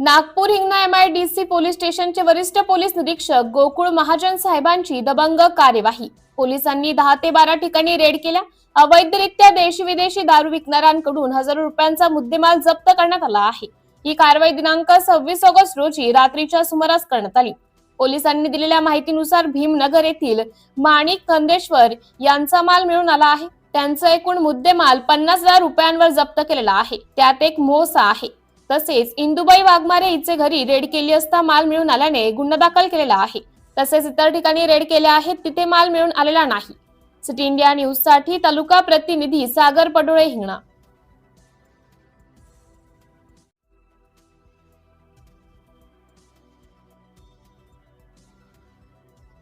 Nagpur Hingna MIDC police स्टेशनचे वरिष्ठ police निरीक्षक गोकुळ महाजन साहेबांची दबंग कार्यवाही. पोलिसांनी दहा ते बारा ठिकाणी रेड केल्या. अवैधरित्या देशी विदेशी दारू विकणाऱ्यांकडून हजारो रुपयांचा मुद्देमाल जप्त करण्यात आला आहे. ही कारवाई दिनांक सव्वीस ऑगस्ट रोजी रात्रीच्या सुमारास करण्यात आली. पोलिसांनी दिलेल्या माहितीनुसार भीमनगर येथील माणिक खंदेश्वर यांचा माल मिळून आला आहे. त्यांचा एकूण मुद्देमाल पन्नास हजार रुपयांवर जप्त केलेला आहे. त्यात एक मोसा आहे. तसेच इंदुबाई वाघमारे हिचे घरी रेड केली असता माल मिळून आल्याने गुन्हा दाखल केलेला आहे. तसेच इतर ठिकाणी रेड केले आहेत तिथे माल मिळून आलेला नाही. सिटी इंडिया न्यूजसाठी तालुका प्रतिनिधी सागर पडोळे हिंगणा.